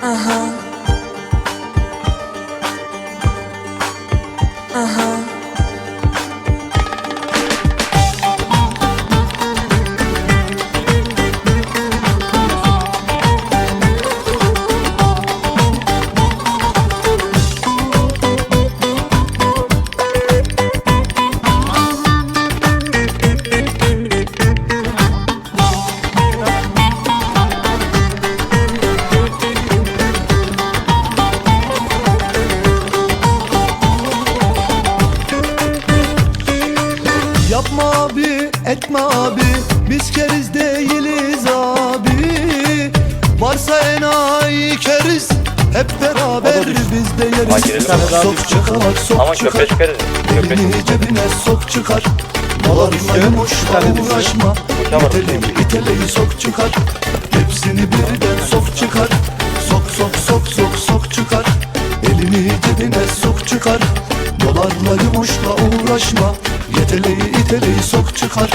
Uh huh. Uh huh. Yapma abi, etme abi. Biz keriz değiliz abi. Varsa enayi keriz. Hep beraber biz de yeriz. Sok çıkar, sok çıkar. Elini cebine sok çıkar. Dolarla yumuşla uğraşma. İteleyi iteleyi sok çıkar. Hepsini birden sok çıkar. Sok sok sok sok sok çıkar. Elini cebine çıkar. Dolarla yumuşla uğraşma Yeteleyi iteleyi sok çıkar